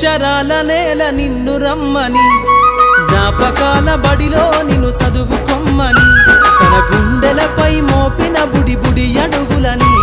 అక్షరాల నేల నిన్ను రమ్మని. జ్ఞాపకాల బడిలో నిన్ను చదువుకొమ్మని. తన గుండెలపై మోపిన బుడి బుడి అడుగులని.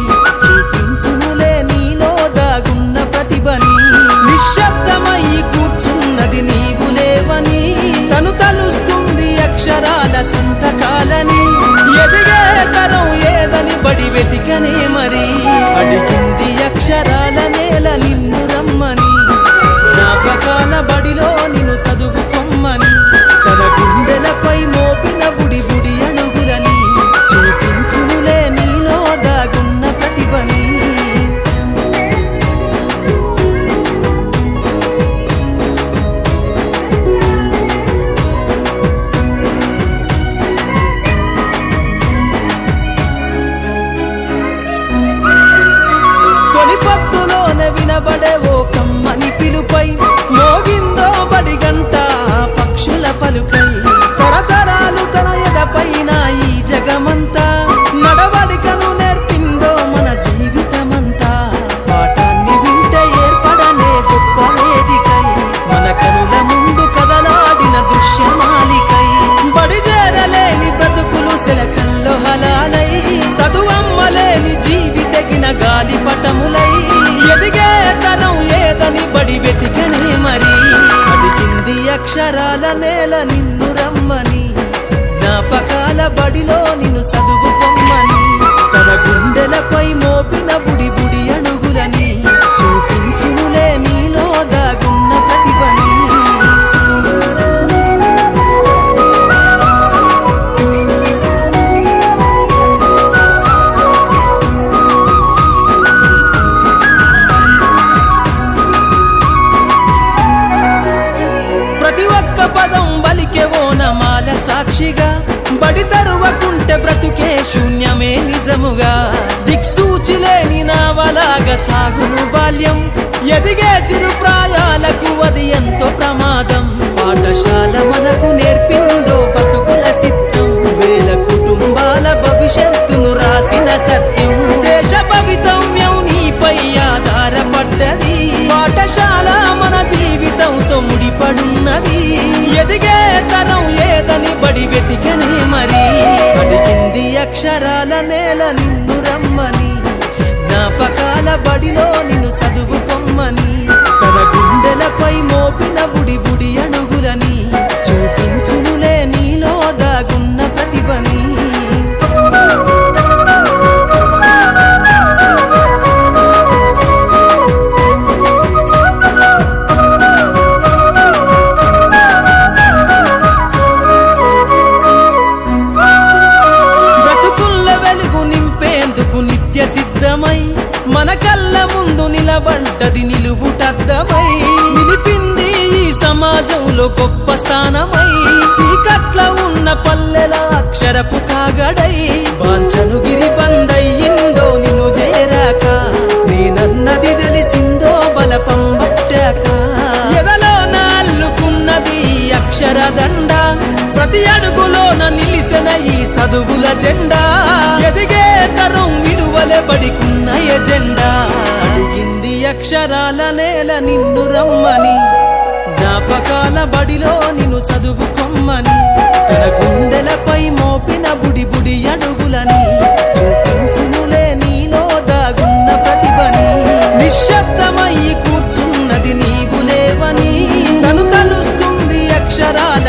bailar. అక్షరాల నేల నిన్ను రమ్మని. జ్ఞాపకాల బడిలో నిజముగా దిక్సూచి లేని నావలాగ సాగును బాల్యం. ఎదిగే చిరు ప్రాయాలకు అది ఎంతో ప్రమాదం. పాఠశాల మనకు నేర్పిందో బతుకుల నింపేందుకు నిత్య సిద్ధమై మన కళ్ళ ముందు నిలబంటది నిలువుటద్దమై నిలిపింది ఈ సమాజంలో గొప్ప స్థానమై. సీకట్ల ఉన్న పల్లెల అక్షరపు కాగడై. వాంచను గిరి బందయ్యిందో నిన్ను చేరాక. నేనన్నది తెలిసిందో బలపం వచ్చాక ఎదలో నాల్లుకున్నది అక్షరదండ ప్రతి అడుగులోన నిలిసిన ఈ చదువుల జెండా. ఎదిగే విలువలే ఎజెండా. అడిగింది అక్షరాల నేల నిన్ను రమ్మని. జ్ఞాపకాల బడిలో నిన్ను చదువుకొమ్మని. తన గుండెలపై మోపిన బుడి బుడి అడుగులని. చూపించునులే నీలో దాగున్న ప్రతిభని. నిశ్శబ్దమయ్యి కూర్చున్నది నీవు లేవని. తను తలుస్తుంది అక్షరాల